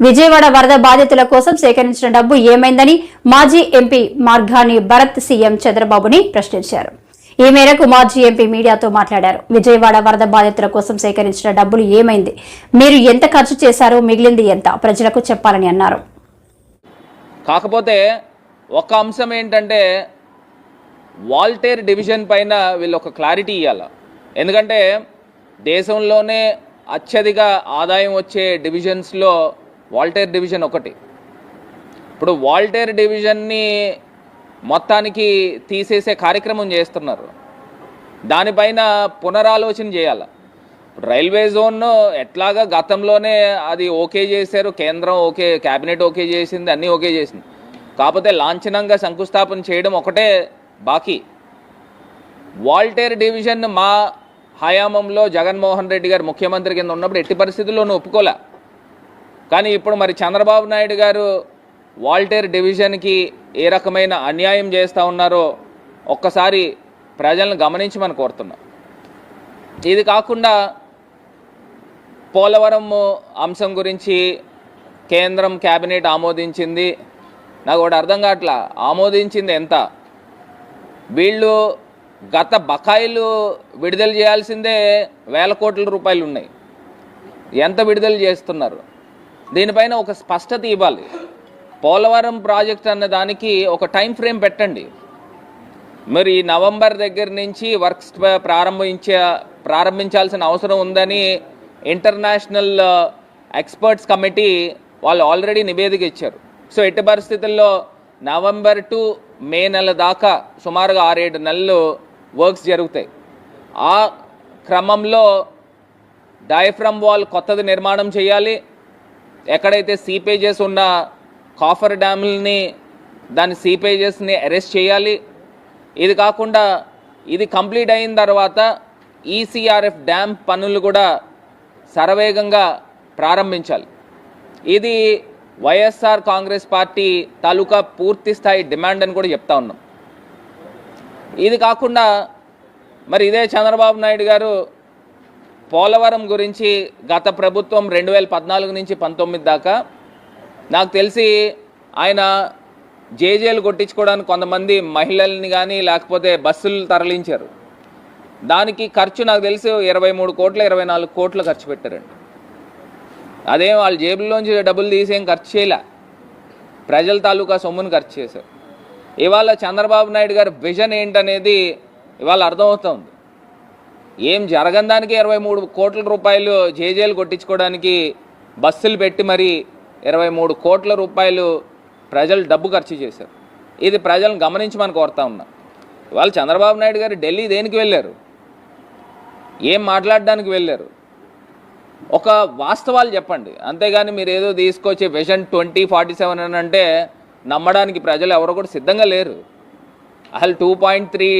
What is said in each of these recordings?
విజయవాడ వరద బాధితుల కోసం సేకరించిన డబ్బు ఏమైందని మాజీ ఎంపీ మార్గాని భరత్ సీఎం చంద్రబాబుని ప్రశ్నించారు. ఈ మేరకు మాజీ ఎంపీ మీడియాతో మాట్లాడారు. విజయవాడ వరద బాధితుల కోసం సేకరించిన డబ్బులు ఏమైంది? మీరు ఎంత ఖర్చు చేశారో? మిగిలింది ఎంత? ప్రజలకు చెప్పాలని అన్నారు. కాకపోతే ఒక అంశం ఏంటంటే వాల్టేర్ డివిజన్ పైన వీళ్ళు ఒక క్లారిటీ ఇవ్వాల ఎందుకంటే దేశంలోనే అత్యధిక ఆదాయం వచ్చే డివిజన్స్లో వాల్టేర్ డివిజన్ ఒకటి. ఇప్పుడు వాల్టేర్ డివిజన్ని మొత్తానికి తీసేసే కార్యక్రమం చేస్తున్నారు. దానిపైన పునరాలోచన చేయాలి. రైల్వే జోన్ ఎట్లాగా గతంలోనే అది ఓకే చేశారు కేంద్రం ఓకే క్యాబినెట్ ఓకే చేసింది అన్నీ ఓకే చేసింది. కాకపోతే లాంఛనంగా శంకుస్థాపన చేయడం ఒకటే బాకీ. వాల్టేర్ డివిజన్ మా హయామంలో జగన్మోహన్ రెడ్డి గారు ముఖ్యమంత్రి కింద ఉన్నప్పుడు ఎట్టి పరిస్థితుల్లోనూ ఒప్పుకోలే. కానీ ఇప్పుడు మరి చంద్రబాబు నాయుడు గారు వాల్టేర్ డివిజన్కి ఏ రకమైన అన్యాయం చేస్తూ ఉన్నారో ఒక్కసారి ప్రజలను గమనించమని కోరుతున్నాం. ఇది కాకుండా పోలవరం అంశం గురించి కేంద్రం కేబినెట్ ఆమోదించింది. నాకు ఒకటి అర్థం కావట్లా ఆమోదించింది ఎంత? వీళ్ళు గత బకాయిలు విడుదల చేయాల్సిందే వేల కోట్ల రూపాయలు ఉన్నాయి. ఎంత విడుదల చేస్తున్నారు? దీనిపైన ఒక స్పష్టత ఇవ్వాలి. పోలవరం ప్రాజెక్ట్ అన్న దానికి ఒక టైం ఫ్రేమ్ పెట్టండి. మరి ఈ నవంబర్ దగ్గర నుంచి వర్క్స్ ప్రారంభించే ప్రారంభించాల్సిన అవసరం ఉందని ఇంటర్నేషనల్ ఎక్స్పర్ట్స్ కమిటీ వాళ్ళు ఆల్రెడీ నివేదిక ఇచ్చారు. సో ఎట్టి పరిస్థితుల్లో నవంబర్ టు మే నెల దాకా సుమారుగా ఆరేడు నెలలు వర్క్స్ జరుగుతాయి. ఆ క్రమంలో డయఫ్రమ్ వాల్ కొత్తది నిర్మాణం చేయాలి. ఎక్కడైతే సీపేజెస్ ఉన్న కాఫర్ డ్యాములని దాని సీపేజెస్ని అరెస్ట్ చేయాలి. ఇది కాకుండా ఇది కంప్లీట్ అయిన తర్వాత ఈసీఆర్ఎఫ్ డ్యామ్ పనులు కూడా శరవేగంగా ప్రారంభించాలి. ఇది వైఎస్ఆర్ కాంగ్రెస్ పార్టీ తాలూకా పూర్తి స్థాయి డిమాండ్ అని కూడా చెప్తా ఉన్నాం. ఇది కాకుండా మరి ఇదే చంద్రబాబు నాయుడు గారు పోలవరం గురించి గత ప్రభుత్వం రెండు వేల పద్నాలుగు నుంచి పంతొమ్మిది దాకా నాకు తెలిసి ఆయన జేజేలు కొట్టించుకోవడానికి కొంతమంది మహిళల్ని కానీ లేకపోతే బస్సులు తరలించారు. దానికి ఖర్చు నాకు తెలిసి ఇరవై మూడు కోట్ల ఇరవై నాలుగు కోట్లు ఖర్చు పెట్టారండి అదేం వాళ్ళ జేబుల్లోంచి డబ్బులు తీసేం ఖర్చు చేయలే. ప్రజల తాలూకా సొమ్మును ఖర్చు చేశారు. ఇవాళ చంద్రబాబు నాయుడు గారి విజన్ ఏంటనేది ఇవాళ అర్థమవుతుంది. ఏం జరగని దానికి ఇరవై మూడు కోట్ల రూపాయలు జేజేలు కొట్టించుకోవడానికి బస్సులు పెట్టి మరి ఇరవై మూడు కోట్ల రూపాయలు ప్రజలు డబ్బు ఖర్చు చేశారు. ఇది ప్రజలను గమనించి మనం కోరుతా ఉన్నా. ఇవాళ చంద్రబాబు నాయుడు గారు ఢిల్లీ దేనికి వెళ్ళారు? ఏం మాట్లాడడానికి వెళ్ళారు? ఒక వాస్తవాలు చెప్పండి. అంతేగాని మీరు ఏదో తీసుకొచ్చి విజన్ ట్వంటీ ఫార్టీ సెవెన్ అని అంటే నమ్మడానికి ప్రజలు ఎవరు కూడా సిద్ధంగా లేరు. అసలు two point three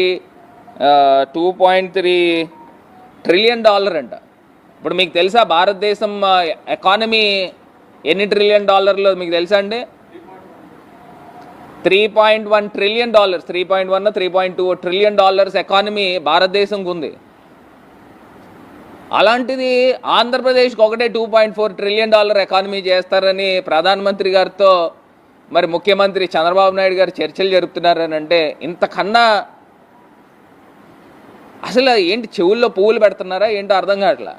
two point three trillion dollar అంట. ఇప్పుడు మీకు తెలుసా భారతదేశం ఎకానమీ ఎన్ని ట్రిలియన్ డాలర్లు మీకు తెలుసా అండి? Three point one trillion dollars. Three point one three point two trillion dollars economy భారతదేశంకు ఉంది. అలాంటిది ఆంధ్రప్రదేశ్కి ఒకటే two point four trillion dollar economy చేస్తారని ప్రధానమంత్రి గారితో మరి ముఖ్యమంత్రి చంద్రబాబు నాయుడు గారు చర్చలు జరుపుతున్నారని అంటే ఇంతకన్నా అసలు ఏంటి చెవుల్లో పువ్వులు పెడుతున్నారా ఏంటో అర్థం కావట్లా?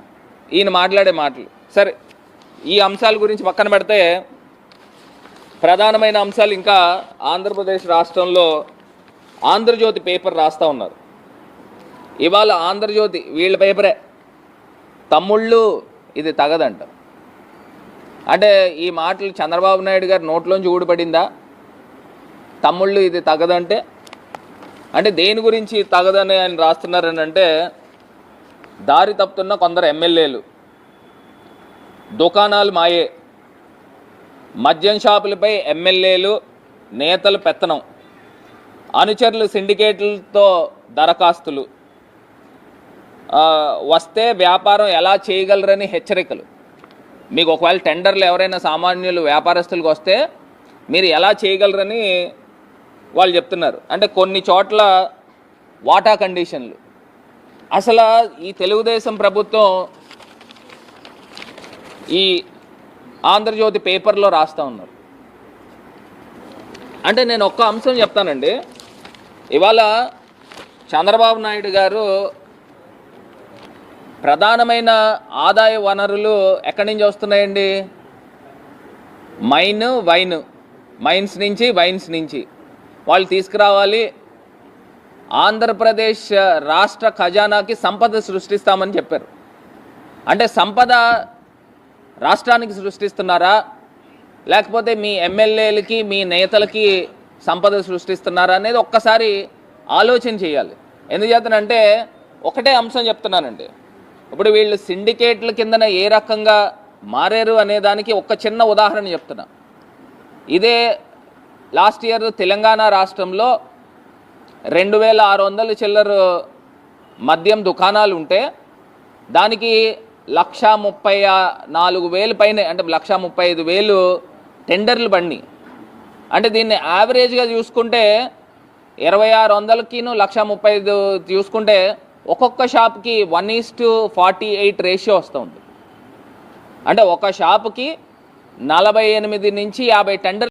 ఈయన మాట్లాడే మాటలు. సరే ఈ అంశాల గురించి పక్కన పెడితే ప్రధానమైన అంశాలు ఇంకా ఆంధ్రప్రదేశ్ రాష్ట్రంలో ఆంధ్రజ్యోతి పేపర్ రాస్తూ ఉన్నారు. ఇవాళ ఆంధ్రజ్యోతి వీళ్ళ పేపరే. తమ్ముళ్ళు ఇది తగదంట. అంటే ఈ మాటలు చంద్రబాబు నాయుడు గారి నోట్లోంచి ఊడిపడిందా? తమ్ముళ్ళు ఇది తగదంటే అంటే దేని గురించి తగదని ఆయన రాస్తున్నారని అంటే దారి తప్పుతున్న కొందరు ఎమ్మెల్యేలు. దుకాణాలు మాయే. మద్యం షాపులపై ఎమ్మెల్యేలు నేతలు పెత్తనం. అనుచరులు సిండికేట్లతో దరఖాస్తులు. వస్తే వ్యాపారం ఎలా చేయగలరని హెచ్చరికలు. మీకు ఒకవేళ టెండర్లు ఎవరైనా సామాన్యులు వ్యాపారస్తులకు వస్తే మీరు ఎలా చేయగలరని వాళ్ళు చెప్తున్నారు. అంటే కొన్ని చోట్ల వాటా కండిషన్లు. అసలు ఈ తెలుగుదేశం ప్రభుత్వం ఈ ఆంధ్రజ్యోతి పేపర్లో రాస్తూ ఉన్నారు. అంటే నేను ఒక్క అంశం చెప్తానండి. ఇవాళ చంద్రబాబు నాయుడు గారు ప్రధానమైన ఆదాయ వనరులు ఎక్కడి నుంచి వస్తున్నాయండి? Mine wine. మైన్స్ నుంచి వైన్స్ నుంచి. వాళ్ళు తీసుకురావాలి. ఆంధ్రప్రదేశ్ రాష్ట్ర ఖజానాకి సంపద సృష్టిస్తామని చెప్పారు. అంటే సంపద రాష్ట్రానికి సృష్టిస్తున్నారా? లేకపోతే మీ ఎమ్మెల్యేలకి మీ నేతలకి సంపద సృష్టిస్తున్నారా అనేది ఒక్కసారి ఆలోచన చేయాలి. ఎందుచేతనంటే ఒకటే అంశం చెప్తున్నానండి. ఇప్పుడు వీళ్ళు సిండికేట్ల కిందన ఏ రకంగా మారారు అనే దానికి ఒక చిన్న ఉదాహరణ చెప్తున్నా. ఇదే లాస్ట్ ఇయర్ తెలంగాణ రాష్ట్రంలో రెండు వేల ఆరు వందల చిల్లర మద్యం దుకాణాలు ఉంటే దానికి లక్ష ముప్పై నాలుగు వేలు పైన అంటే లక్ష ముప్పై ఐదు వేలు టెండర్లు బండి అంటే దీన్ని యావరేజ్గా చూసుకుంటే ఇరవై ఆరు వందలకిను లక్ష ముప్పై ఐదు చూసుకుంటే ఒక్కొక్క షాప్కి one is to forty eight ratio వస్తుంది అంటే ఒక షాప్కి నలభై ఎనిమిది నుంచి యాభై టెండర్